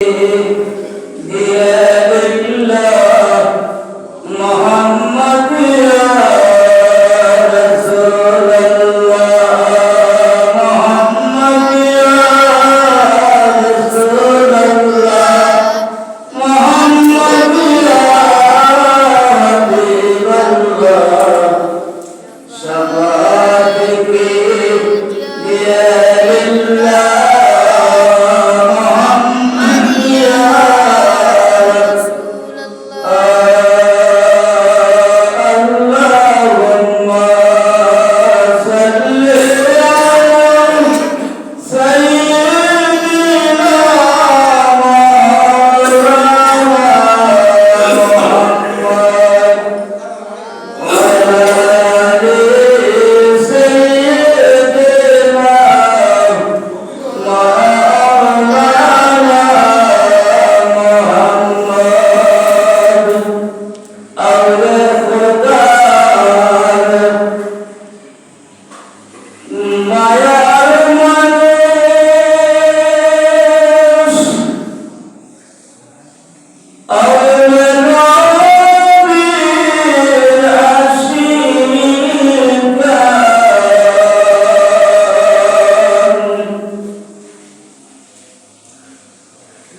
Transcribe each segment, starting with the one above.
Yeah.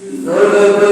Amen.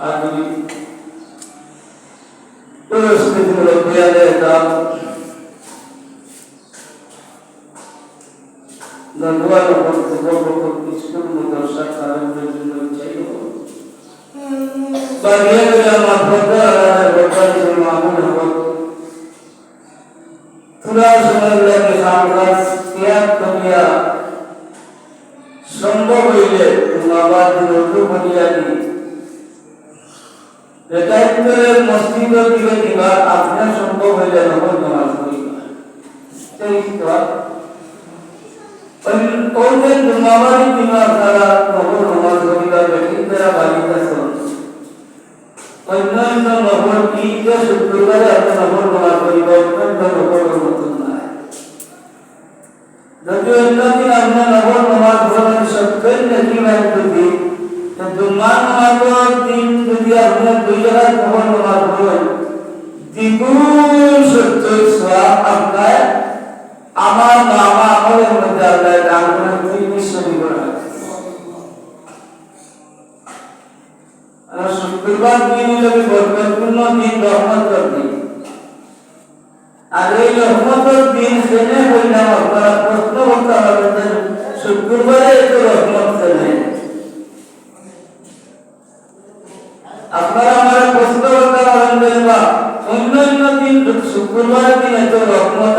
আমি পরিস্থিতিগুলো পেয়ারে দাম ধন্যবাদ করতে অন্যান্য নহর তিনটা শুক্রবারে একটা নহর বলা করি বা যদি অন্যদিন আমরা নহর নমাজ বলেন সত্যই নাকি যদি জুম্মার নমাজ দিন যদি আপনার দুই জায়গায় নহর নমাজ বলেন দ্বিগুণ সত্যই শুক্রবার তবে বরকতপূর্ণ দিন রহমত দিন আর এই রহমত দিন সেনে বললাম আপনারা প্রশ্ন করতে হবে যে শুক্রবারে এত রহমত সেনে আপনারা আমার প্রশ্ন করতে পারেন বা অন্যান্য দিন শুক্রবার দিন এত রহমত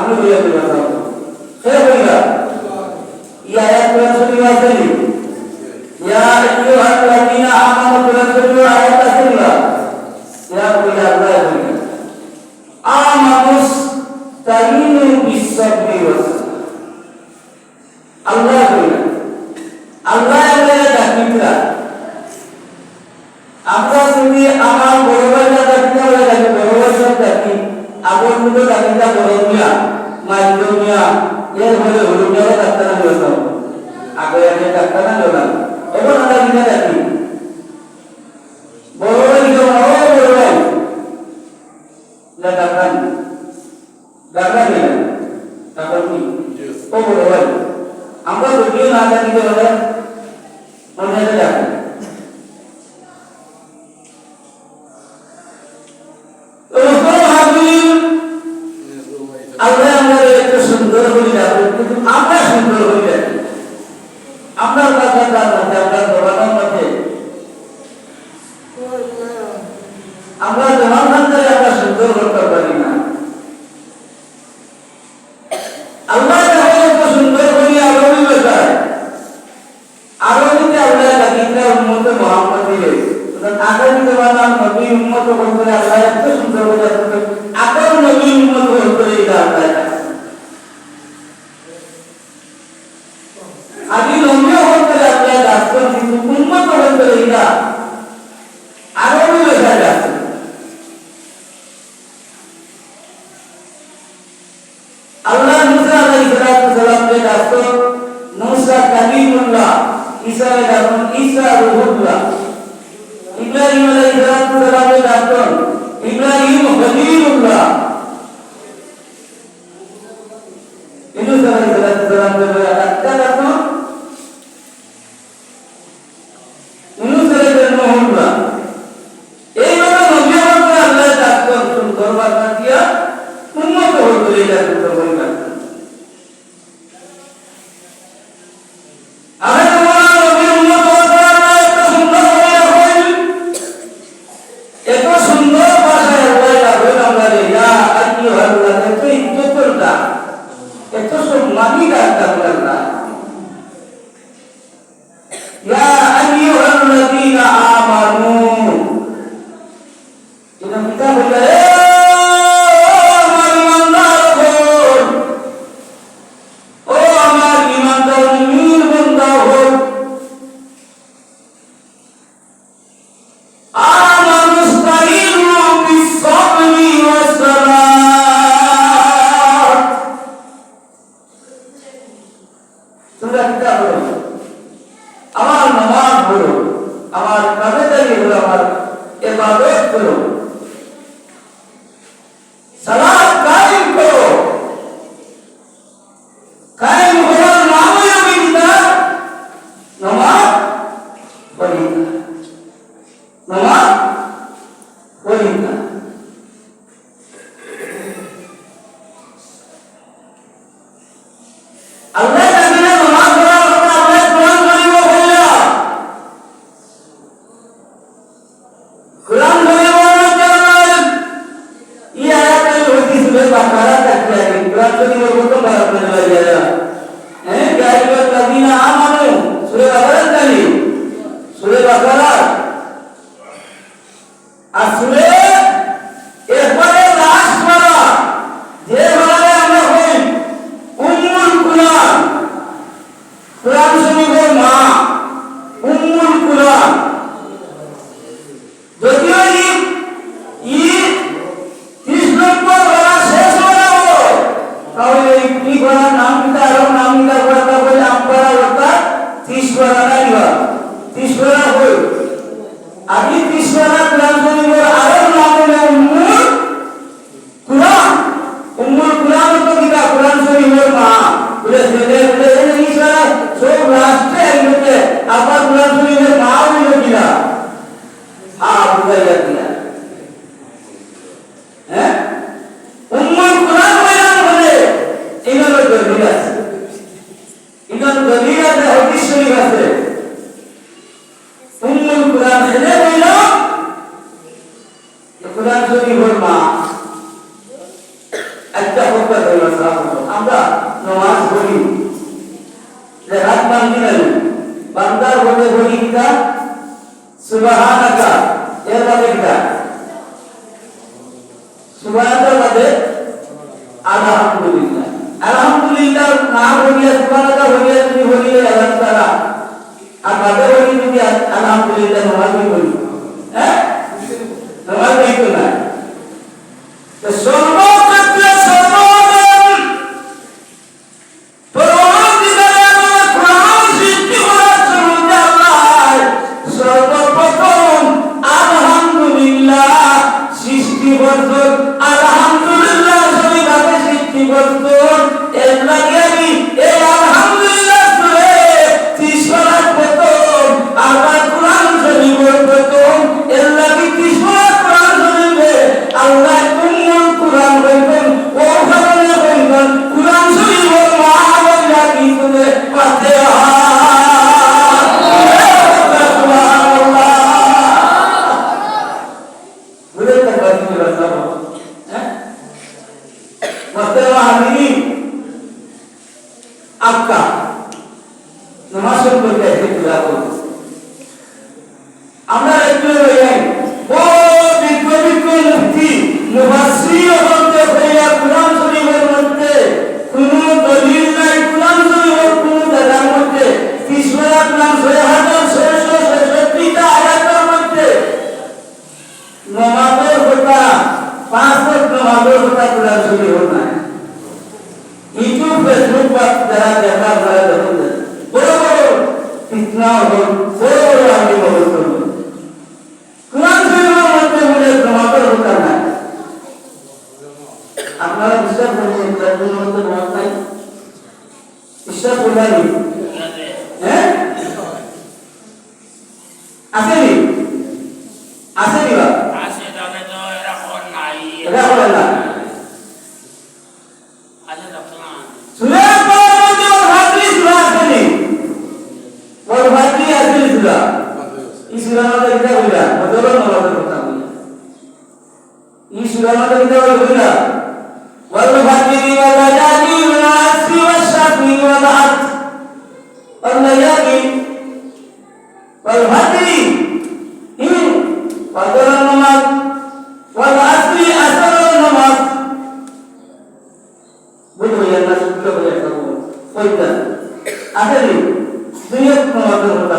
আমি বিয়ে করে রাখলাম হে বন্ধুরা এই আয়াত কোরআন ও বলে আমরা যদিও না জানি যে আমার Pessoal, mas lá mim Sheikh Malik হত্যা আসলে দুই এক সমাজের হত্যা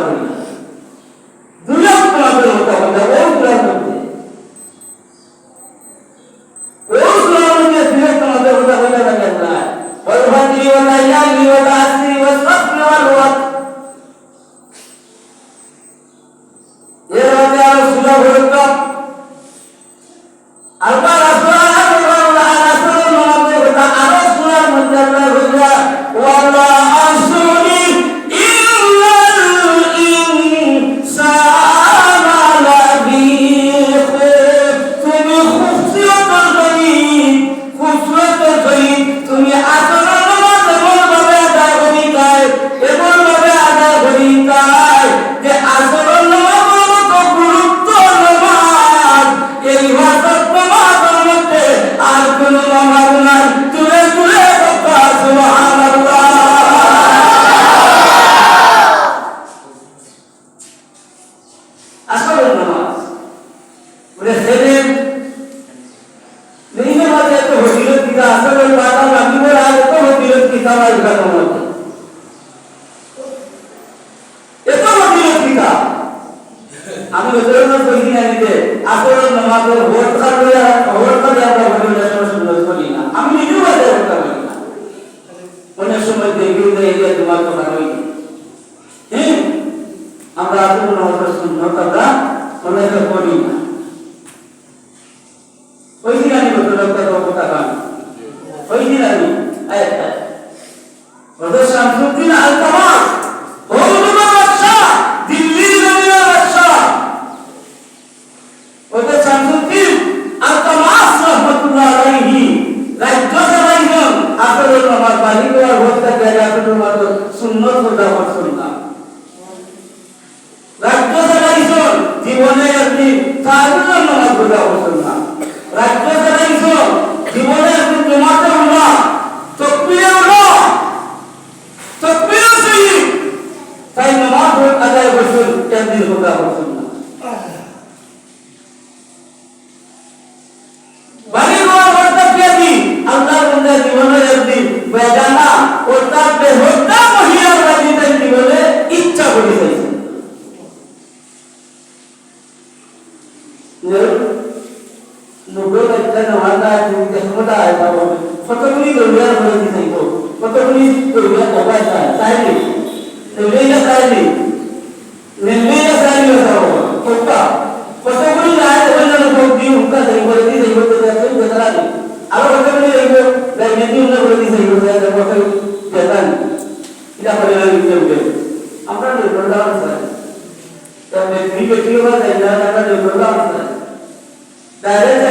আমরা আসলে সুন্নত আমরা মনে করি। না That is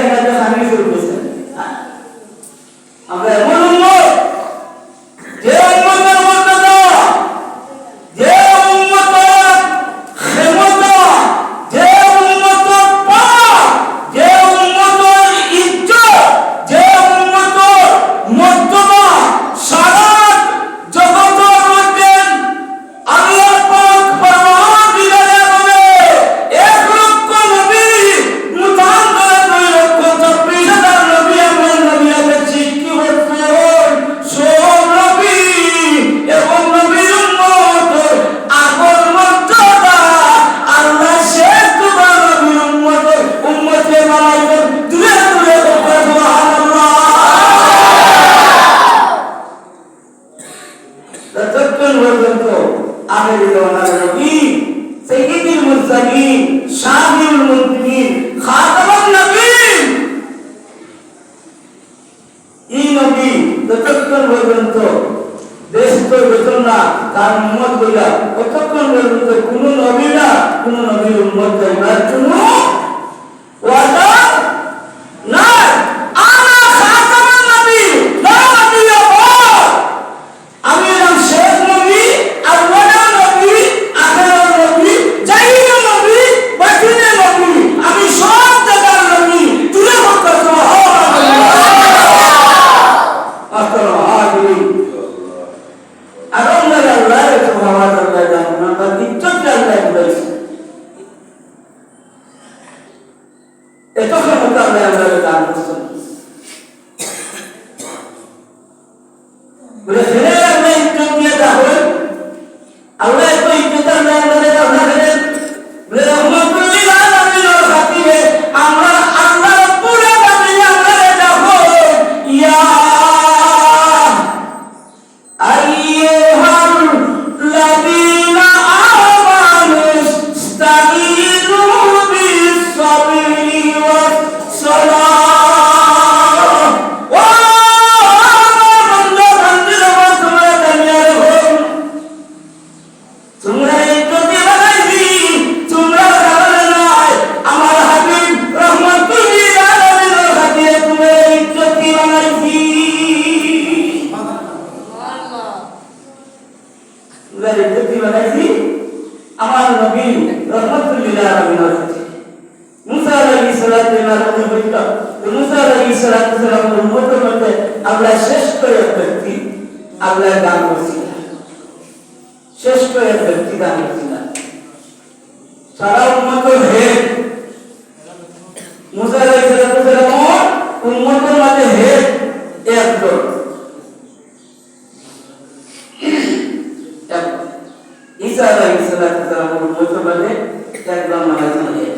Isa aleyhissalatü vesselam'ın muhtemelen tekrar namazına geldi.